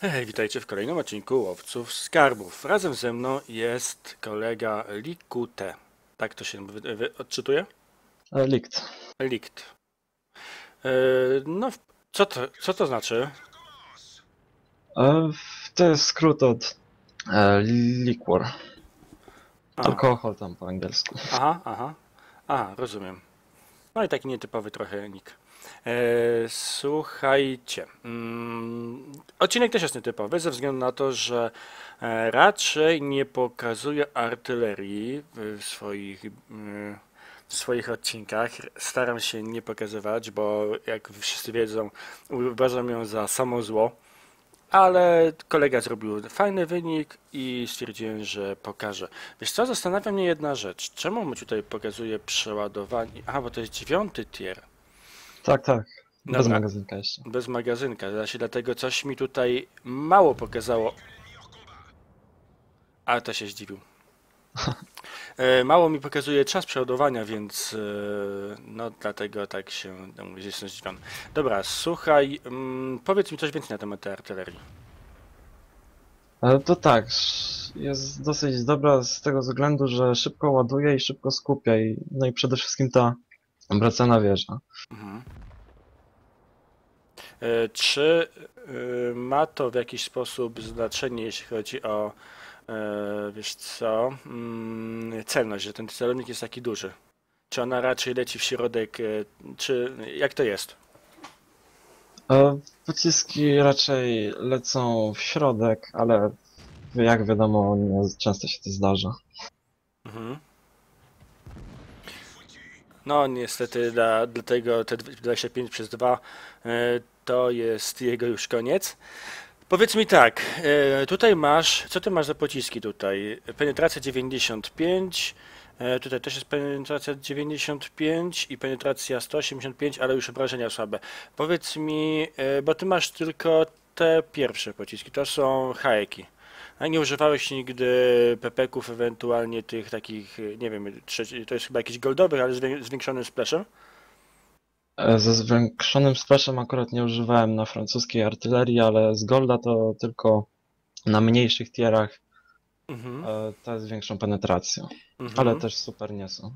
Hej, witajcie w kolejnym odcinku Łowców Skarbów. Razem ze mną jest kolega Likute. Tak to się wy- wy- odczytuje? E, Likt. Likt. E, no, co to, co to znaczy? E, To jest skrót od e, liquor. A, Alkohol tam po angielsku. aha, aha. Aha, rozumiem. No i taki nietypowy trochę nick. E, słuchajcie, mm, odcinek też jest nietypowy ze względu na to, że e, raczej nie pokazuje artylerii w swoich, mm, w swoich odcinkach. Staram się nie pokazywać, bo jak wszyscy wiedzą, uważam ją za samo zło. Ale kolega zrobił fajny wynik i stwierdziłem, że pokażę. Wiesz co, zastanawia mnie jedna rzecz. Czemu mu tutaj pokazuje przeładowanie? Aha, bo to jest dziewiąty tier. Tak, tak. Bez Dobra. magazynka jeszcze. Bez magazynka. Właśnie dlatego coś mi tutaj mało pokazało. Ale to się zdziwił. E, Mało mi pokazuje czas przeładowania, więc e, no dlatego tak się no, jestem zdziwiony. Dobra, słuchaj, mm, powiedz mi coś więcej na temat tej artylerii. E, To tak, jest dosyć dobra z tego względu, że szybko ładuje i szybko skupia. I, no i przede wszystkim ta obracana wieża. Mhm. E, Czy e, ma to w jakiś sposób znaczenie, jeśli chodzi o, e, wiesz co, mm, celność, że ten celownik jest taki duży? Czy ona raczej leci w środek, czy jak to jest? Pociski raczej lecą w środek, ale jak wiadomo, często się to zdarza. Mhm. No niestety dla, dlatego te 25 przez 2 e, to jest jego już koniec. Powiedz mi tak, e, tutaj masz, co ty masz za pociski tutaj? Penetracja 95, e, tutaj też jest penetracja 95 i penetracja 185, ale już obrażenia słabe. Powiedz mi, bo ty masz tylko te pierwsze pociski, to są haeki. A nie używałeś nigdy pepeków, ewentualnie tych takich, nie wiem, trzeci, to jest chyba jakiś goldowych, ale z wię- zwiększonym splashem? E, Ze zwiększonym splashem akurat nie używałem na francuskiej artylerii, ale z Golda to tylko na mniejszych tierach Mhm. te z większą penetracją. mhm. Ale też super nie są.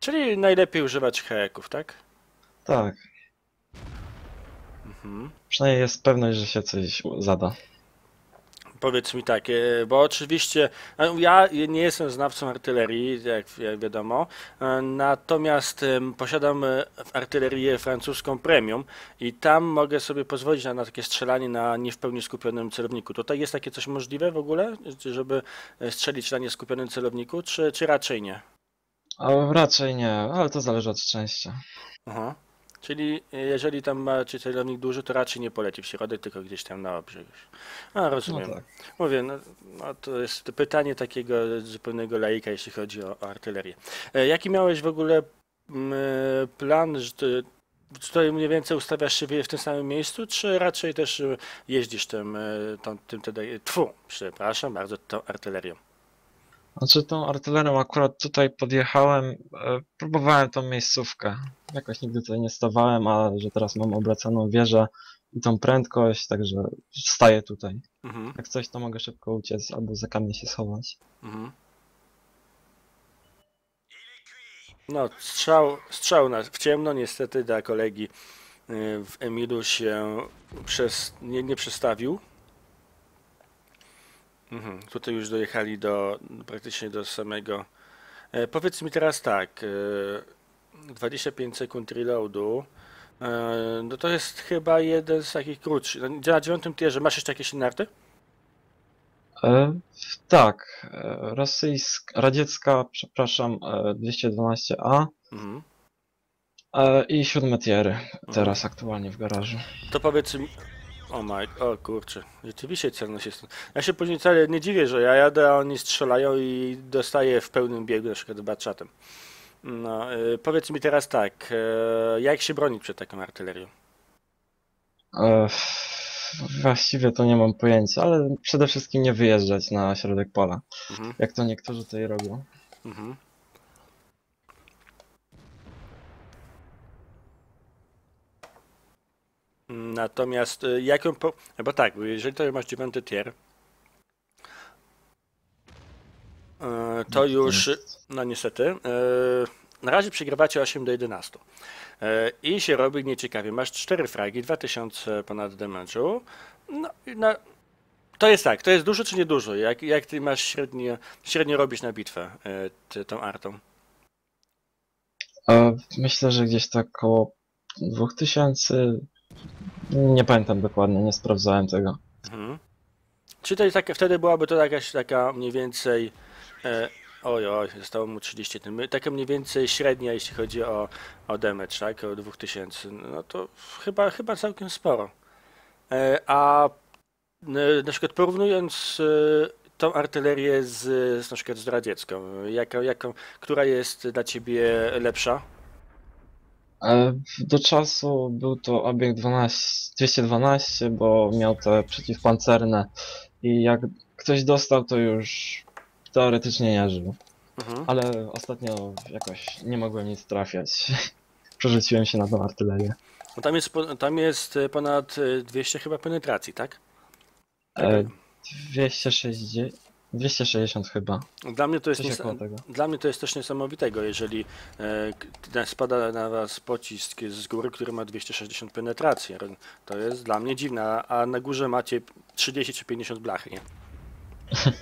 Czyli najlepiej używać haeków, tak? Tak, Mhm. przynajmniej jest pewność, że się coś zada. Powiedz mi tak, e, bo oczywiście a ja nie jestem znawcą artylerii, jak wiadomo, e, natomiast posiadam e, artylerię francuską premium i tam mogę sobie pozwolić na, na takie strzelanie na nie w pełni skupionym celowniku. Tutaj jest takie coś możliwe w ogóle, żeby e, strzelić na nieskupionym celowniku, czy, czy raczej nie? Raczej nie, ale to zależy od szczęścia. Aha. Czyli e, jeżeli tam macie celownik duży, to raczej nie poleci w środek, tylko gdzieś tam na obrzeg. A, No rozumiem. tak. Mówię, no, no to jest pytanie takiego zupełnego laika, jeśli chodzi o, o artylerię. E, Jaki miałeś w ogóle mm, e, plan, że ty, czy tutaj mniej więcej ustawiasz się w tym samym miejscu, czy raczej też jeździsz tym, tą, tym, tym, tfu, przepraszam bardzo, tą artylerią? Znaczy tą artylerią akurat tutaj podjechałem, e, próbowałem tą miejscówkę. Jakoś nigdy tutaj nie stawałem, a że teraz mam obracaną wieżę i tą prędkość, także staję tutaj. Mhm, Jak coś, to mogę szybko uciec albo za kamień się schować. mhm. No, strzał, strzał na, w ciemno niestety dla kolegi y, w Emilu się przez, nie, nie przestawił. Mhm, tutaj już dojechali do praktycznie do samego. E, powiedz mi teraz tak, e, 25 sekund reloadu. E, no to jest chyba jeden z takich krótszych. No, Na dziewiątym tierze masz jeszcze jakieś inne arty? E, tak, e, rosyjska, radziecka, przepraszam, e, 212A Mhm. e, i siódme tiery teraz aktualnie w garażu. To powiedz mi. O my, o kurczę, rzeczywiście celność jest. Ja się później wcale nie dziwię, że ja jadę, a oni strzelają i dostaję w pełnym biegu, na przykład batchatem. No, y, powiedz mi teraz tak, y, jak się bronić przed taką artylerią? E, właściwie to nie mam pojęcia, ale przede wszystkim nie wyjeżdżać na środek pola, Mhm, jak to niektórzy tutaj robią. mhm. Natomiast y, jak ją po... Bo tak, jeżeli to masz dziewiąty tier, y, to już, no niestety, y, na razie przegrywacie 8 do 11. Y, I się robi nieciekawie. Masz 4 fragi, 2000 ponad damage'u. No, i na... To jest tak, to jest dużo czy nie dużo? Jak, jak ty masz średnio, średnio robić na bitwę ty, tą artą? E, Myślę, że gdzieś tak około 2000. Nie pamiętam dokładnie, nie sprawdzałem tego. Mhm. Czy to takie, wtedy byłaby to jakaś taka mniej więcej. E, oj, oj, zostało mu 30 tym. Taka mniej więcej średnia, jeśli chodzi o, o damage, tak? O 2000. No to chyba, chyba całkiem sporo. E, a e, na przykład porównując e, tą artylerię z, z na przykład z radziecką, jaka, jaką, która jest dla ciebie lepsza? E, Do czasu był to obieg 12, 212, bo miał te przeciwpancerne i jak ktoś dostał, to już teoretycznie nie żył. Mhm. Ale ostatnio jakoś nie mogłem nic trafiać. Przerzuciłem się na tą artylerię. No tam jest, tam jest e, ponad e, 200 chyba penetracji, tak? E, 260, 260 chyba. Dla mnie to jest nies-. Dla mnie to jest coś niesamowitego, jeżeli e, spada na was pocisk z góry, który ma 260 penetracji. To jest dla mnie dziwne, a na górze macie 30 czy 50 blachy, nie?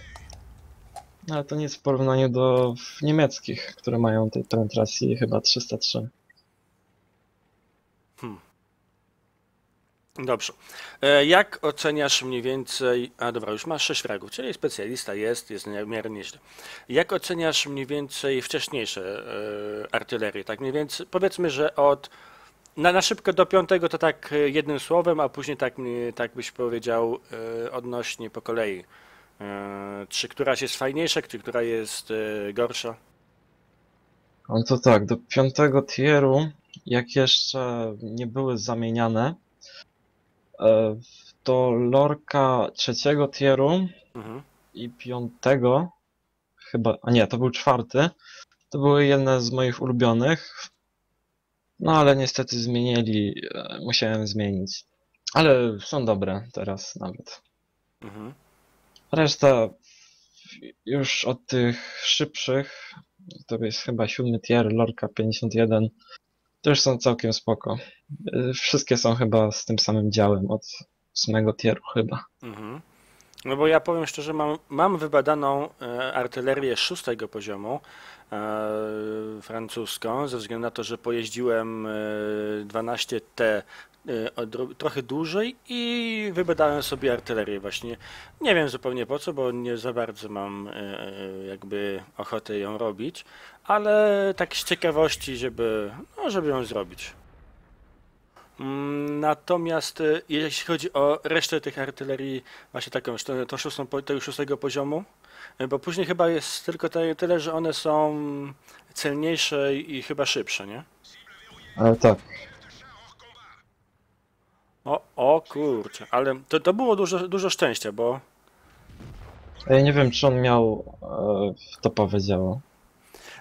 Ale to nic w porównaniu do niemieckich, które mają tej penetracji chyba 303. Dobrze. E, jak oceniasz mniej więcej... A dobra, już masz 6 fragów, czyli specjalista jest, jest w miarę nieźle. Jak oceniasz mniej więcej wcześniejsze e, artylerie? Tak mniej więcej, powiedzmy, że od... Na, na szybko do piątego to tak e, jednym słowem, a później tak, tak byś powiedział odnośnie po kolei. Czy któraś jest fajniejsza, czy która jest gorsza? No to tak, do piątego tieru, jak jeszcze nie były zamieniane, e, to lorka trzeciego tieru Mhm. i piątego, chyba, a nie, to był czwarty, to były jedne z moich ulubionych, no ale niestety zmienili, e, musiałem zmienić. Ale są dobre teraz nawet. Mhm. Reszta już od tych szybszych, to jest chyba siódmy tier, Lorka 51, już są całkiem spoko. Y, Wszystkie są chyba z tym samym działem od ósmego tieru chyba. Mhm. No bo ja powiem szczerze, mam, mam wybadaną e, artylerię szóstego poziomu e, francuską, ze względu na to, że pojeździłem e, 12T e, odro- trochę dłużej i wybadałem sobie artylerię właśnie. Nie wiem zupełnie po co, bo nie za bardzo mam e, e, jakby ochotę ją robić, ale tak z ciekawości, żeby, no, żeby ją zrobić. Mm, Natomiast e, jeśli chodzi o resztę tych artylerii, właśnie taką, tą, tą szóstą, tego szóstego poziomu, e, bo później chyba jest tylko tyle, że one są celniejsze i chyba szybsze, nie? Ale tak, O, o kurczę, ale to, to było dużo, dużo szczęścia, bo ja nie wiem czy on miał e, topowe działo.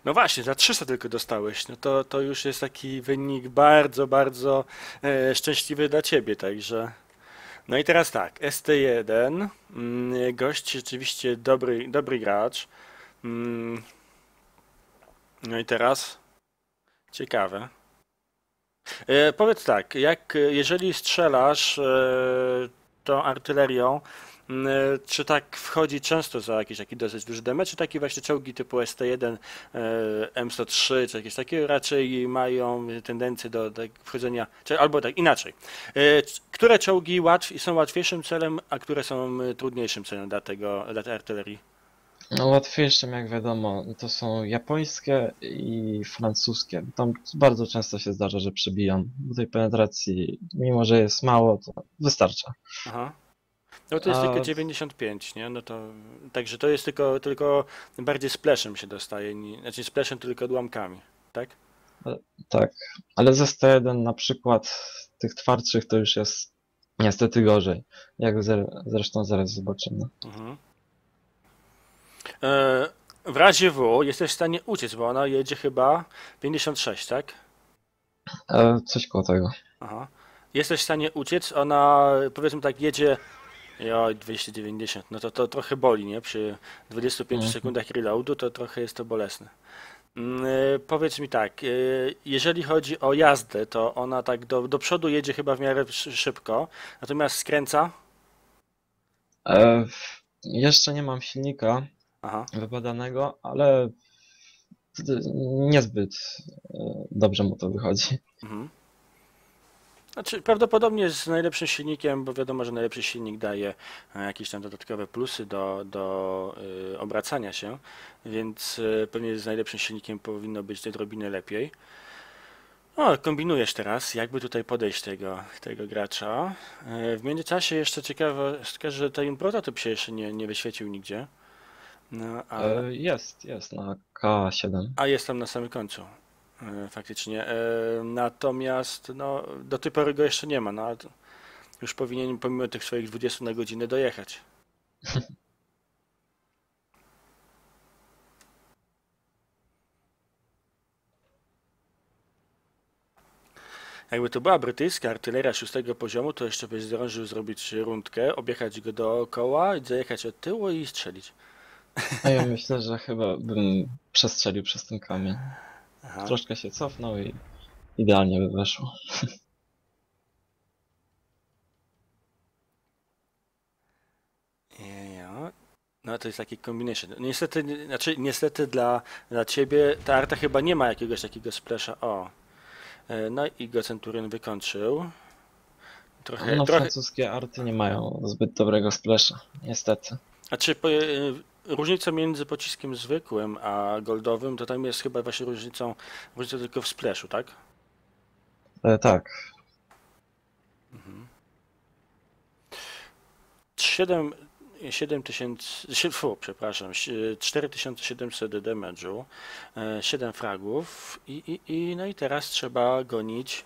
No właśnie, za 300 tylko dostałeś, no to, to już jest taki wynik bardzo, bardzo e, szczęśliwy dla ciebie, także... No i teraz tak, ST1, mm, gość rzeczywiście dobry, dobry gracz. Mm, No i teraz ciekawe. E, powiedz tak, jak jeżeli strzelasz e, tą artylerią, czy tak wchodzi często za jakiś taki dosyć duży damage, czy takie właśnie czołgi typu ST1, e, M103, czy jakieś takie raczej mają tendencję do, do wchodzenia, czy, albo tak inaczej. E, Które czołgi łatw, są łatwiejszym celem, a które są e, trudniejszym celem dla tego, dla tej artylerii? No łatwiejszym jak wiadomo to są japońskie i francuskie. Tam bardzo często się zdarza, że przebijam. Do tej penetracji, mimo że jest mało, to wystarcza. Aha. No to jest A- tylko 95, nie? No to także to jest tylko, tylko bardziej splashem się dostaje, nie, znaczy splashem tylko odłamkami, tak? Tak, ale ze 101 na przykład tych twardszych to już jest niestety gorzej. Jak zre- zresztą zaraz zobaczymy. Mhm. E, w razie W jesteś w stanie uciec, bo ona jedzie chyba 56, tak? E, coś koło tego. Aha. Jesteś w stanie uciec, ona powiedzmy tak jedzie Joj, 290, no to to trochę boli, nie? Przy 25 Mhm. sekundach reloadu to trochę jest to bolesne. Mm, y, powiedz mi tak, y, jeżeli chodzi o jazdę, to ona tak do, do przodu jedzie chyba w miarę szy- szybko, natomiast skręca, E, jeszcze nie mam silnika aha, wybadanego, ale niezbyt e, dobrze mu to wychodzi. mhm. Znaczy prawdopodobnie z najlepszym silnikiem, bo wiadomo, że najlepszy silnik daje e, jakieś tam dodatkowe plusy do, do y, obracania się, więc y, pewnie z najlepszym silnikiem powinno być odrobinę lepiej. O, kombinujesz teraz, jakby tutaj podejść tego, tego gracza. E, W międzyczasie jeszcze ciekawostka, że ten prototyp się jeszcze nie, nie wyświecił nigdzie. No, a, E, jest, jest na K7. a jest tam na samym końcu, e, faktycznie. E, Natomiast no, do tej pory go jeszcze nie ma, no, już powinien pomimo tych swoich 20 na godzinę dojechać. Jakby to była brytyjska artyleria szóstego poziomu, to jeszcze byś zdążył zrobić rundkę, objechać go dookoła, zajechać od tyłu i strzelić. A ja myślę, że chyba bym przestrzelił przez ten kamień. Aha. Troszkę się cofnął i idealnie by weszło. Ja. No to jest taki combination. Niestety, nie- znaczy niestety dla, dla ciebie ta arta chyba nie ma jakiegoś takiego splasha. O. E, No i go Centurion wykończył. Trochę, No trochę, francuskie arty nie mają zbyt dobrego splasha, niestety. znaczy po, e, różnica między pociskiem zwykłym a goldowym to tam jest chyba właśnie różnicą, różnica tylko w splashu, tak? E, tak, 7, 7000, sie- fu, przepraszam, si- 4700 damage'u, 7 fragów i, i, i no i teraz trzeba gonić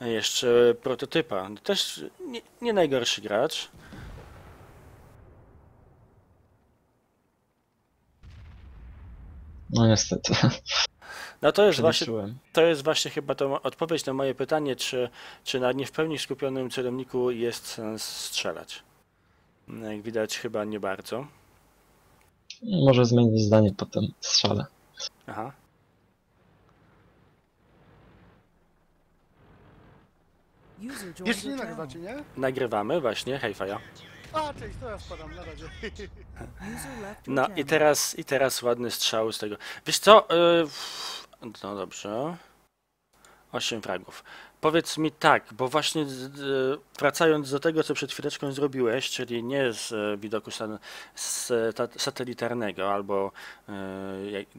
jeszcze prototypa. Też nie, nie najgorszy gracz. No niestety. No to jest właśnie, to jest właśnie chyba to odpowiedź na moje pytanie, czy, czy na nie w pełni skupionym celowniku jest sens strzelać. No, Jak widać chyba nie bardzo. Może zmienić zdanie po tym strzale. Aha. Jeszcze nie nagrywacie, nie? Nagrywamy właśnie, hej faja. A, cześć, ja spadam, na razie. No i teraz, i teraz ładny strzał z tego. Wiesz co? y, No dobrze. 8 fragów. Powiedz mi tak, bo właśnie wracając do tego, co przed chwileczką zrobiłeś, czyli nie z y, widoku satelitarnego albo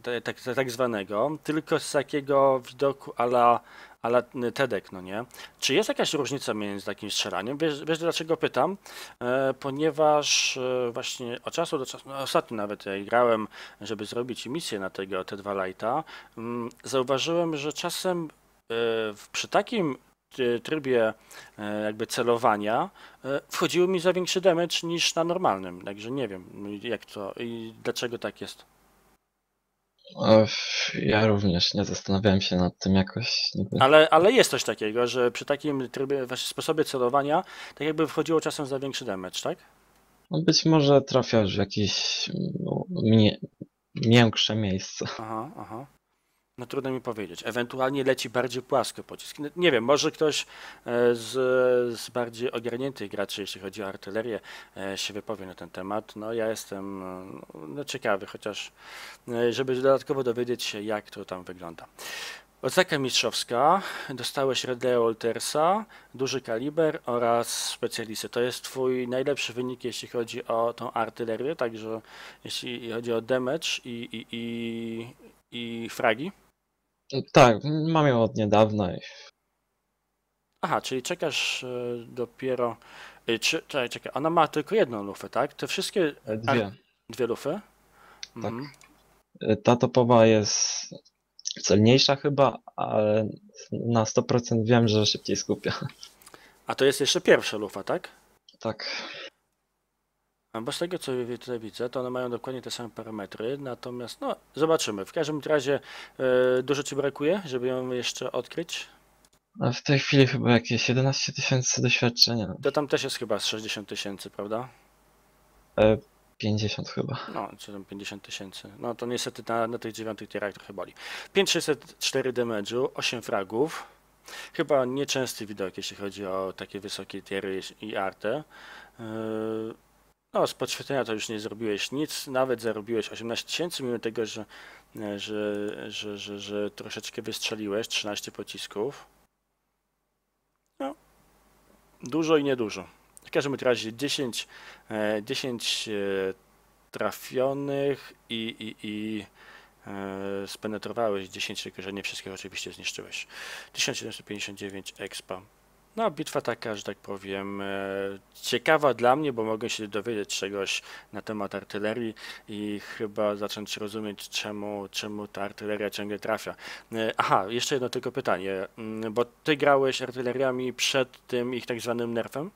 ta- tak, tak zwanego, tylko z takiego widoku ala, ala TEDek, no nie? Czy jest jakaś różnica między takim strzelaniem? Wiesz, wiesz dlaczego pytam? E, ponieważ e, właśnie od czasu do czasu, no ostatnio nawet ja grałem, żeby zrobić misję na tego T2 Lite'a, mm, zauważyłem, że czasem e, przy takim e, trybie e, jakby celowania e, wchodziło mi za większy damage niż na normalnym, także nie wiem jak to i dlaczego tak jest. Ja również nie zastanawiałem się nad tym jakoś. Ale, ale jest coś takiego, że przy takim trybie, właśnie sposobie celowania, tak jakby wchodziło czasem za większy damage, tak? No być może trafiasz w jakieś mnie, miększe miejsce. Aha, aha. No trudno mi powiedzieć. Ewentualnie leci bardziej płasko pocisk. No, Nie wiem, może ktoś e, z, z bardziej ogarniętych graczy, jeśli chodzi o artylerię, e, się wypowie na ten temat. No ja jestem e, no, ciekawy, chociaż żeby dodatkowo dowiedzieć się, jak to tam wygląda. Odseka mistrzowska, dostałeś Redlea Waltersa, duży kaliber oraz specjalisty. To jest twój najlepszy wynik, jeśli chodzi o tą artylerię, także jeśli chodzi o damage i, i, i, i fragi. Tak, mam ją od niedawna Aha, czyli czekasz e, dopiero. e, Czy, czekaj, czekaj, ona ma tylko jedną lufę, tak? Te wszystkie e, dwie. dwie lufy? Mhm. E, Ta topowa jest celniejsza chyba, ale na 100% wiem, że szybciej skupia. A to jest jeszcze pierwsza lufa, tak? Tak. Bo z tego co tutaj widzę, to one mają dokładnie te same parametry, natomiast no zobaczymy. W każdym razie e, dużo ci brakuje, żeby ją jeszcze odkryć. A w tej chwili chyba jakieś 11 tysięcy doświadczenia. To tam też jest chyba z 60 tysięcy, prawda? E, 50 chyba. No, czy tam 50 tysięcy. No to niestety na, na tych dziewiątych tierach trochę boli. 5604 damage'u, 8 fragów. Chyba nieczęsty widok, jeśli chodzi o takie wysokie tiery i artę. Yy, No, z podświetlenia to już nie zrobiłeś nic, nawet zarobiłeś 18 tysięcy, mimo tego, że, e, że, że, że, że troszeczkę wystrzeliłeś, 13 pocisków. No, dużo i niedużo. W każdym razie 10, e, 10 e, trafionych i, i, i e, spenetrowałeś 10, tylko że nie wszystkich oczywiście zniszczyłeś. 1759 expa. No, bitwa taka, że tak powiem, e, ciekawa dla mnie, bo mogę się dowiedzieć czegoś na temat artylerii i chyba zacząć rozumieć, czemu, czemu ta artyleria ciągle trafia. E, Aha, jeszcze jedno tylko pytanie, mm, bo ty grałeś artyleriami przed tym ich tak zwanym nerfem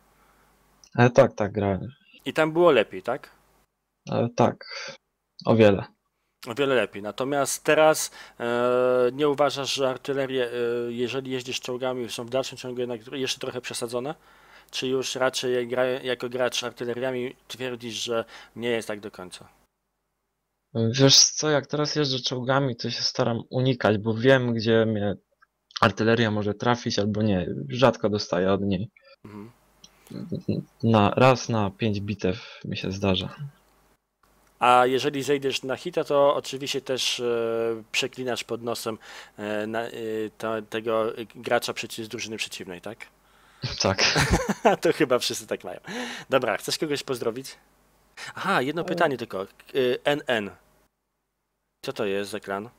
E, tak, tak, grałem. i tam było lepiej, tak? E, tak, o wiele. O wiele lepiej. Natomiast teraz e, nie uważasz, że artylerie, e, jeżeli jeździsz czołgami, są w dalszym ciągu jednak jeszcze trochę przesadzone? Czy już raczej jako gracz artyleriami twierdzisz, że nie jest tak do końca? Wiesz co, jak teraz jeżdżę czołgami, to się staram unikać, bo wiem, gdzie mnie artyleria może trafić albo nie. Rzadko dostaję od niej. Mhm. Na, raz na pięć bitew mi się zdarza. A jeżeli zejdziesz na hita, to oczywiście też e, przeklinasz pod nosem e, na, e, to, tego gracza przeciw, z drużyny przeciwnej, tak? Tak. to chyba wszyscy tak mają. Dobra, chcesz kogoś pozdrowić? Aha, jedno pytanie tylko. NN. Co to jest za klan?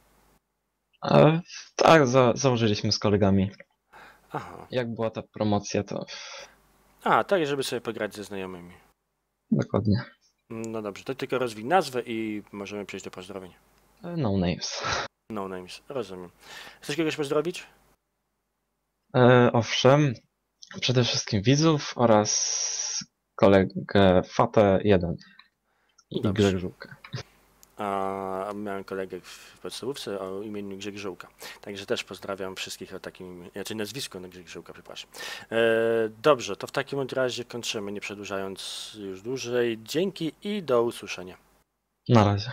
E, tak, za, założyliśmy z kolegami. Aha. Jak była ta promocja, to A, tak, żeby sobie pograć ze znajomymi. dokładnie. No dobrze, to tylko rozwij nazwę i możemy przejść do pozdrowień. No names. No names, rozumiem. Chcesz kogoś pozdrowić? E, owszem, przede wszystkim widzów oraz kolegę Fatę1 i Dobrze. Grzegżówkę. A miałem kolegę w podstawówce o imieniu Grzeg Żółka. Także też pozdrawiam wszystkich o takim, znaczy nazwisko na Grzeg Żółka, przepraszam. E, dobrze, to w takim razie kończymy, nie przedłużając już dłużej. Dzięki i do usłyszenia. Na razie.